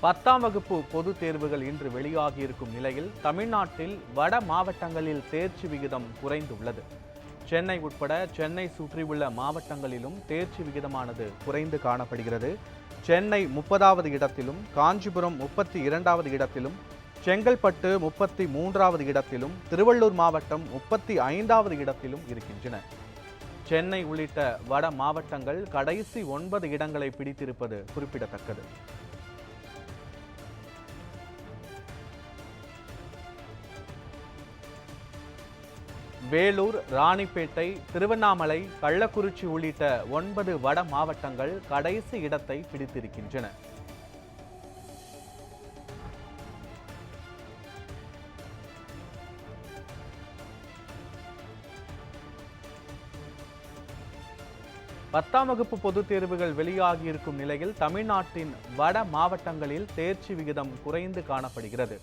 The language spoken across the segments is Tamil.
பத்தாம் வகுப்பு பொதுத் தேர்வுகள் இன்று வெளியாகியிருக்கும் நிலையில் தமிழ்நாட்டில் வட மாவட்டங்களில் தேர்ச்சி விகிதம் குறைந்துள்ளது. சென்னை உட்பட சென்னை சுற்றியுள்ள மாவட்டங்களிலும் தேர்ச்சி விகிதமானது குறைந்து காணப்படுகிறது. சென்னை முப்பதாவது இடத்திலும் காஞ்சிபுரம் முப்பத்தி இரண்டாவது இடத்திலும் செங்கல்பட்டு முப்பத்தி மூன்றாவது இடத்திலும் திருவள்ளூர் மாவட்டம் முப்பத்தி ஐந்தாவது இடத்திலும் இருக்கின்றன. சென்னை உள்ளிட்ட வட மாவட்டங்கள் கடைசி ஒன்பது இடங்களை பிடித்திருப்பது குறிப்பிடத்தக்கது. வேலூர் ராணிப்பேட்டை திருவண்ணாமலை கள்ளக்குறிச்சி உள்ளிட்ட ஒன்பது வட மாவட்டங்கள் கடைசி இடத்தை பிடித்திருக்கின்றன. பத்தாம் வகுப்பு பொதுத் தேர்வுகள் வெளியாகியிருக்கும் நிலையில் தமிழ்நாட்டின் வட மாவட்டங்களில் தேர்ச்சி விகிதம் குறைந்து காணப்படுகிறது.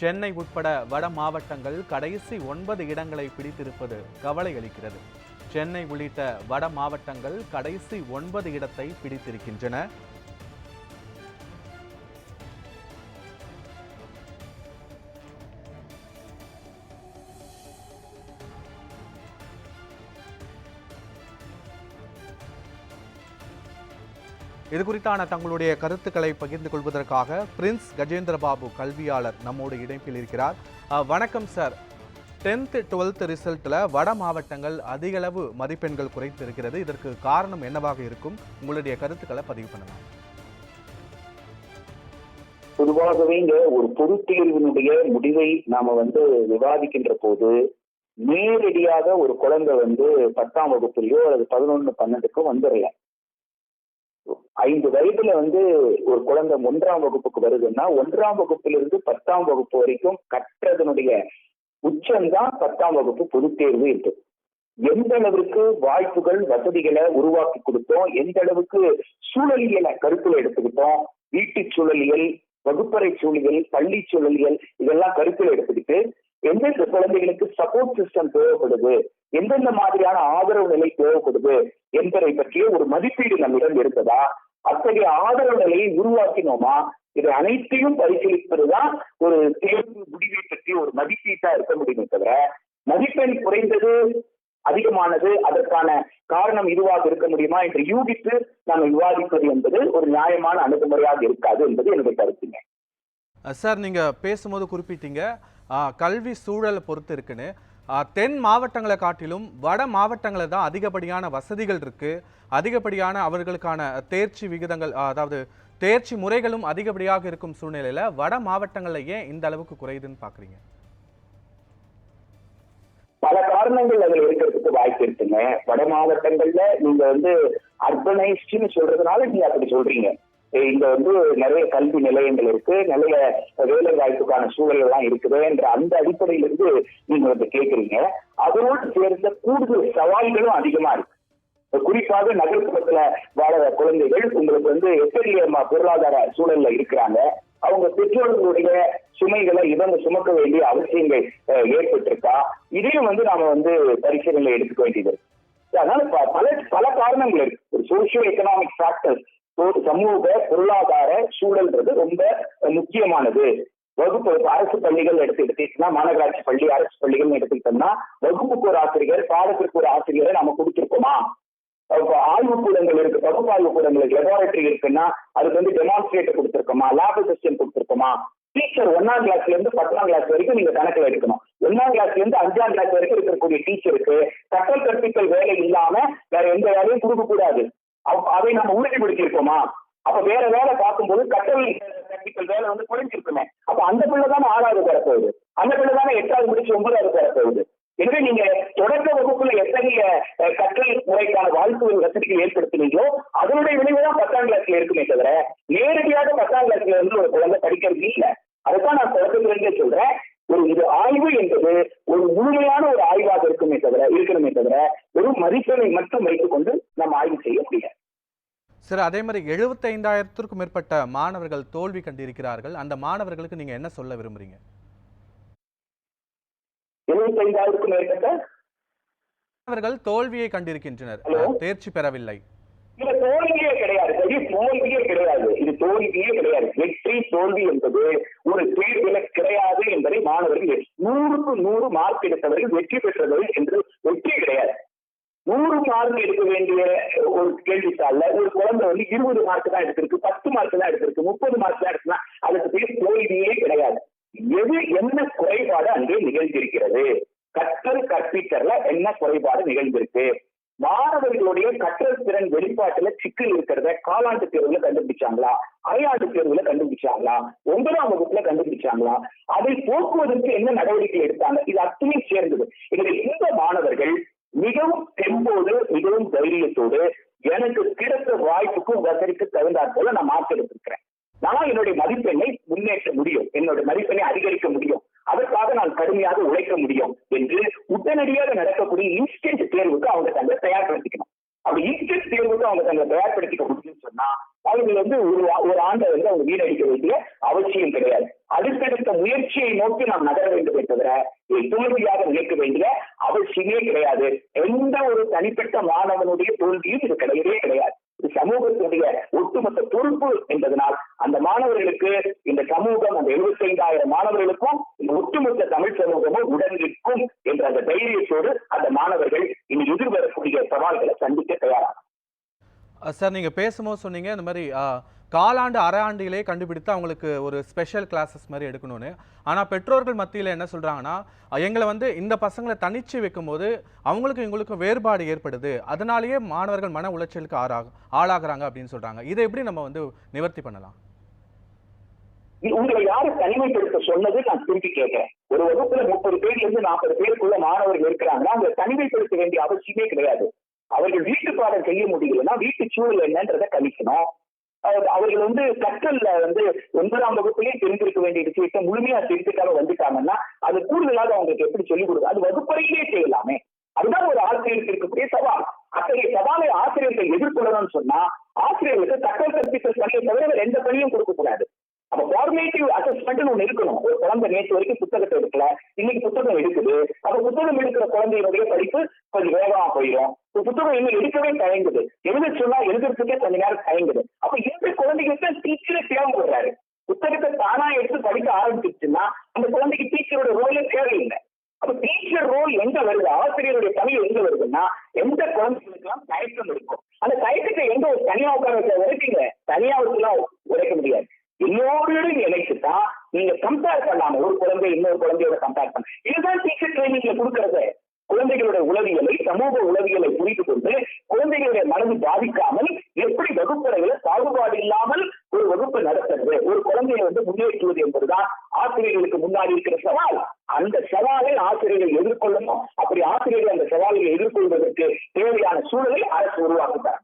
சென்னை உட்பட வட மாவட்டங்கள் கடைசி ஒன்பது இடங்களை பிடித்திருப்பது கவலை அளிக்கிறது சென்னை உள்ளிட்ட வட மாவட்டங்கள் கடைசி ஒன்பது இடத்தை பிடித்திருக்கின்றன. இது குறித்தான தங்களுடைய கருத்துக்களை பகிர்ந்து கொள்வதற்காக பிரின்ஸ் கஜேந்திர பாபு கல்வியாளர் நம்மோடு இணைப்பில் இருக்கிறார். வணக்கம் சார். டென்த்து டுவெல்த் ரிசல்ட்டில் வட மாவட்டங்கள் அதிகளவு மதிப்பெண்கள் குறைத்து இருக்கிறது இதற்கு காரணம் என்னவாக இருக்கும்? உங்களுடைய கருத்துக்களை பதிவு பண்ணலாம். பொதுவாகவே இங்க ஒரு பொது தேர்வினுடைய முடிவை நாம வந்து விவாதிக்கின்ற போது நேரடியாக ஒரு குழந்தை வந்து பத்தாம் வகுப்புலயோ அல்லது பதினொன்னு பன்னெண்டுக்கும் வந்துடல ஐந்து வயதுல வந்து ஒரு குழந்தை ஒன்றாம் வகுப்புக்கு வருதுன்னா ஒன்றாம் வகுப்பிலிருந்து பத்தாம் வகுப்பு வரைக்கும் கற்றதனுடைய உச்சம்தான் பத்தாம் வகுப்பு பொதுத் தேர்வு இருக்கு. எந்த அளவுக்கு வாய்ப்புகள் வசதிகளை உருவாக்கி கொடுத்தோம் எந்த அளவுக்கு சூழலியலை கருத்துல எடுத்துக்கிட்டோம் வீட்டு சூழலியல் வகுப்பறை சூழலியல் பள்ளி சூழலியல் இதெல்லாம் கருத்தில் எடுத்துக்கிட்டு எந்தெந்த குழந்தைகளுக்கு சப்போர்ட் சிஸ்டம் தேவைப்படுது எந்தெந்த மாதிரியான ஆதரவு நிலை தேவைப்படுது என்பதை பற்றிய ஒரு மதிப்பீடு நம்மிடம் இருந்ததா அத்தகைய ஆதரவு நிலையை உருவாக்கினோமா? இது அனைத்தையும் பரிசீலிப்பதுதான் ஒரு தேர்வு முடிவை பற்றி ஒரு மதிப்பீட்டா இருக்க முடியுமே தவிர மதிப்பெண் குறைந்தது அதிகமானது அதற்கான காரணம் இதுவாக இருக்க முடியுமா என்று யூகித்து நாம் விவாதிப்பது என்பது ஒரு நியாயமான அணுகுமுறையாக இருக்காது என்பது என்னுடைய கருத்துங்க. சார் நீங்க பேசும்போது குறிப்பிட்டீங்க. கல்வி சூழலை பொறுத்து இருக்குன்னு. தென் மாவட்டங்களை காட்டிலும் வட மாவட்டங்களில் தான் அதிகப்படியான வசதிகள் இருக்கு. அதிகப்படியான அவர்களுக்கான தேர்ச்சி விகிதங்கள் அதாவது தேர்ச்சி முறைகளும் அதிகப்படியாக இருக்கும் சூழ்நிலையில வட மாவட்டங்களில் ஏன் இந்த அளவுக்கு குறையுதுன்னு பார்க்குறீங்க பல காரணங்கள் அதில் இருக்கிறதுக்கு வாய்ப்பு இருக்குங்க. வட மாவட்டங்கள்ல நீங்க வந்து அர்பனைஸ்ட்னு சொல்றதுனால நீங்க அப்படி சொல்றீங்க. இங்க வந்து நிறைய கல்வி நிலையங்கள் இருக்கு. நிறைய வேலை வாய்ப்புக்கான சூழல் எல்லாம் இருக்குது என்ற அந்த அடிப்படையிலிருந்து நீங்க வந்து கேக்குறீங்க. அதோடு சேர்ந்த கூடுதல் சவால்களும் அதிகமா இருக்கு. குறிப்பாக நகர்ப்புறத்துல வாழற குழந்தைகள் உங்களுக்கு வந்து எத்தகைய பொருளாதார சூழல்ல இருக்கிறாங்க. அவங்க பெற்றோர்களுடைய சுமைகளை இவங்க சுமக்க வேண்டிய அவசியங்கள் ஏற்பட்டிருக்கா? இதையும் வந்து நாம வந்து பரிசீலனை எடுத்துக்க வேண்டியது அதனால ப- பல பல காரணங்கள் இருக்கு. ஒரு சோசியோ எக்கனாமிக் ஃபேக்டர்ஸ் ஒரு சமூக பொருளாதார சூழல்ன்றது ரொம்ப முக்கியமானது. வகுப்பு அரசு பள்ளிகள் எடுத்து எடுத்துக்கிட்டோம்னா மாநகராட்சி பள்ளி அரசு பள்ளிகள் எடுத்துக்கிட்டோம்னா வகுப்புக்கு ஒரு ஆசிரியர் பாடத்திற்கு ஒரு ஆசிரியரை நம்ம கொடுத்துருக்கோமா? இப்போ ஆய்வு கூடங்கள் இருக்கு பகுப்பாய்வு கூடங்கள் லெபார்டரி இருக்குன்னா அதுக்கு வந்து டெமான்ஸ்ட்ரேட்டர் கொடுத்துருக்கோமா? லேப் அசிஸ்டன்ட் கொடுத்துருக்கோமா? டீச்சர் ஒன்னாம் கிளாஸ்ல இருந்து பத்தாம் கிளாஸ் வரைக்கும் நீங்க கணக்குல எடுக்கணும். ஒன்னாம் கிளாஸ்ல இருந்து அஞ்சாம் கிளாஸ் வரைக்கும் இருக்கக்கூடிய டீச்சருக்கு கற்றல் கற்பித்தல் வேலை இல்லாம வேற எந்த வேலையும் கொடுக்க கூடாது அதை நம்ம உறுதிப்படுத்தியிருக்கோமா? அப்ப வேற வேலை பார்க்கும்போது கட்டளை டெக்னிக்கல் வேலை வந்து குறைஞ்சிருக்குமே. அப்ப அந்த பிள்ளை தானே ஆறாவது பெறப்போகுது அந்த பிள்ளை தானே எட்டாவது முடிச்சு ஒன்பதாவது பெறப்போகுது எனவே நீங்க தொடக்க வகுப்புல எத்தகைய கற்றல் முறைக்கான வாய்ப்புகள் வசதிகள் ஏற்படுத்தினீங்களோ அதனுடைய விளைவு தான் பத்தாம் கிளாஸ்ல இருக்குமே தவிர நேரடியாக பத்தாம் கிளாஸ்ல இருந்து ஒரு குழந்தை படிக்கிறது இல்லை. அதுதான் நான் தொடக்கத்திலிருந்தே சொல்றேன். ஒரு இது ஆய்வு என்பது ஒரு முழுமையான ஒரு ஆய்வாக இருக்குமே தவிர இருக்கணுமே தவிர ஒரு மதிப்பெண்ணை மட்டும் வைத்துக்கொண்டு நம்ம ஆய்வு செய்ய முடியாது. சார் அதே மாதிரி எழுபத்தைந்தாயிரத்திற்கும் மேற்பட்ட மாணவர்கள் தோல்வி கண்டிருக்கிறார்கள். அந்த மாணவர்களுக்கு நீங்க என்ன சொல்ல விரும்புறீங்க? எழுபத்தைந்தாயிரத்துக்கும் மேற்பட்ட மாணவர்கள் தோல்வியை கண்டிருக்கின்றனர். தேர்ச்சி பெறவில்லை. இது தோல்வியே கிடையாது. இது தோல்வியே கிடையாது. இது தோல்வியே கிடையாது. வெற்றி தோல்வி என்பது ஒரு தேர்தல கிடையாது என்பதை மாணவர்கள் நூறுக்கு நூறு மார்க் எடுத்தவர்கள் வெற்றி பெற்றவர்கள் என்று வெற்றி கிடையாது. நூறு மார்க் எடுக்க வேண்டிய ஒரு கேள்வித்தாள்ல ஒரு குழந்தை வந்து இருபது மார்க் தான் எடுத்திருக்கு பத்து மார்க் தான் எடுத்திருக்கு முப்பது மார்க் தான் எடுத்துனா அதுக்கு பேர் தோல்வியே கிடையாது. எது என்ன குறைபாடு அங்கே நிகழ்ந்திருக்கிறது? கற்றல் கற்பித்தல்ல என்ன குறைபாடு நிகழ்ந்திருக்கு? மாணவர்களுடைய கற்றல் திறன் வெளிப்பாட்டுல சிக்கல் இருக்கிறத காலாண்டு தேர்வுல கண்டுபிடிச்சாங்களா? அரையாண்டு தேர்வுல கண்டுபிடிச்சாங்களா? ஒன்பதாம் வகுப்புல கண்டுபிடிச்சாங்களா? அதை போக்குவதற்கு என்ன நடவடிக்கை எடுத்தாங்க? இது அத்தனை சேர்ந்தது. இதில் இந்த மாணவர்கள் மிகவும் தெம்போடு மிகவும் தைரியத்தோடு எனக்கு கிடைத்த வாய்ப்புக்கும் வசதிக்கு தகுந்தாற் போல நான் மார்க் எடுத்திருக்கிறேன் நான் என்னுடைய மதிப்பெண்ணை முன்னேற்ற முடியும். என்னுடைய மதிப்பெண்ணை அதிகரிக்க முடியும். அதற்காக நான் கடுமையாக உழைக்க முடியும் என்று உடனடியாக நடக்கக்கூடிய இன்ஸ்டன்ட் தேர்வுக்கு அவங்க தங்களை தயார்படுத்திக்கணும். அப்படி இன்ஸ்டன்ட் தேர்வுக்கு அவங்க தங்களை தயார்படுத்திக்க முடியும்னு சொன்னா அவங்க வந்து ஒரு ஒரு ஆண்டை வந்து அவங்க வீணடிக்க வேண்டிய அவசியம் கிடையாது. அடுத்தடுத்த முயற்சியை நோக்கி நாம் நகர வேண்டுமே தவிர இதை தோல்வியாக நினைக்க வேண்டிய அவசியமே கிடையாது. எந்த ஒரு தனிப்பட்ட மாணவனுடைய தோல்வியும் இது கிடையவே கிடையாது. இது சமூகத்தினுடைய ஒட்டுமொத்த பொறுப்பு என்பதனால் அந்த மாணவர்களுக்கு இந்த சமூகம் அந்த எழுபத்தைந்தாயிரம் மாணவர்களுக்கும் இந்த ஒட்டுமொத்த தமிழ் சமூகமும் உடன் நிற்கும் என்ற அந்த தைரியத்தோடு அந்த மாணவர்கள் இனி எதிர்வரக்கூடிய சவால்களை சந்திக்க தயாராகும். சார் நீங்கள் பேசும்போது சொன்னீங்க இந்த மாதிரி காலாண்டு அரை ஆண்டிலே கண்டுபிடித்து அவங்களுக்கு ஒரு ஸ்பெஷல் கிளாஸஸ் மாதிரி எடுக்கணும்னு. ஆனால் பெற்றோர்கள் மத்தியில் என்ன சொல்கிறாங்கன்னா எங்களை வந்து இந்த பசங்களை தனிச்சு வைக்கும்போது அவங்களுக்கு எங்களுக்கும் வேறுபாடு ஏற்படுது. அதனாலேயே மாணவர்கள் மன உளைச்சலுக்கு ஆறாக ஆளாகிறாங்க அப்படின்னு சொல்கிறாங்க இதை எப்படி நம்ம வந்து நிவர்த்தி பண்ணலாம்? உங்களை யாரு தனிமைப்படுத்த சொன்னது நான் திருப்பி கேட்கிறேன். ஒரு வகுப்புல முப்பது பேர்ல இருந்து நாற்பது பேருக்குள்ள மாணவர்கள் இருக்கிறாங்கன்னா அவங்க தனிமைப்படுத்த வேண்டிய அவசியமே கிடையாது. அவர்கள் வீட்டு பாடம் செய்ய முடியலன்னா வீட்டு சூழல் என்னன்றதை கணிக்கணும். அவர்கள் வந்து கற்றல்ல வந்து ஒன்பதாம் வகுப்புலயே தெரிந்திருக்க வேண்டிய விஷயத்தை முழுமையா தெரிஞ்சுக்காம வந்துட்டாங்கன்னா அது கூடுதலாக அவங்களுக்கு எப்படி சொல்லிக் கொடுக்கும் அது வகுப்பறையிலே செய்யலாமே. அதுதான் ஒரு ஆசிரியருக்கு இருக்கக்கூடிய சவால். அத்தகைய சவாலை ஆசிரியர்கள் எதிர்கொள்ளணும்னு சொன்னா ஆசிரியர்களுக்கு தகவல் கற்பித்தல் பணியை தவிர எந்த பணியும் கொடுக்க கூடாது. அப்ப ஃபார்மேட்டிவ் அசஸ்மெண்ட் ஒண்ணு இருக்கணும். ஒரு குழந்தை நேற்று வரைக்கும் புத்தகத்தை எடுக்கல இன்னைக்கு புத்தகம் எடுக்குது. அப்ப புத்தகம் எடுக்கிற குழந்தையினுடைய படிப்பு கொஞ்சம் வேகமா போயிடும். ஒரு புத்தகம் இன்னும் எடுக்கவே தயங்குது. எழுத சொன்னா எழுதுறதுக்கே கொஞ்ச நேரம் தயங்குது. அப்ப இந்த குழந்தைகளுக்கு டீச்சரே தேவைப்படுறாரு. புத்தகத்தை தானா எடுத்து படிக்க ஆரம்பிச்சிச்சுன்னா அந்த குழந்தைக்கு டீச்சரோட ரோலே தேவையில்லை. அப்ப டீச்சர் ரோல் எங்க வருது? ஆசிரியருடைய பணி எங்க வருதுன்னா எந்த குழந்தைகளுக்கெல்லாம் தயக்கம் இருக்கும்? அந்த தயக்கத்தை எங்க ஒரு தனியா உட்கார வச்சு உரைப்பீங்க தனியா வச்சுலாம் உரைக்க முடியாது. எல்லோரோடும் இணைச்சுதான் நீங்க கம்பேர் பண்ணாம ஒரு குழந்தை இன்னொரு குழந்தையோட கம்பேர் பண்ண இதுதான் டீச்சர் ட்ரைனிங்ல கொடுக்கறது. குழந்தைகளுடைய உளவியலை சமூக உளவியலை புரிந்து கொண்டு குழந்தைகளுடைய மனது பாதிக்காமல் எப்படி வகுப்பறைகளை பாகுபாடு இல்லாமல் ஒரு வகுப்பு நடத்துறது ஒரு குழந்தையை வந்து முன்னேற்றுவது என்பதுதான் ஆசிரியர்களுக்கு முன்னாடி இருக்கிற சவால். அந்த சவாலை ஆசிரியர்கள் எதிர்கொள்ளணும். அப்படி ஆசிரியர்கள் அந்த சவாலை எதிர்கொள்வதற்கு தேவையான சூழலை அரசு உருவாக்குகிறார்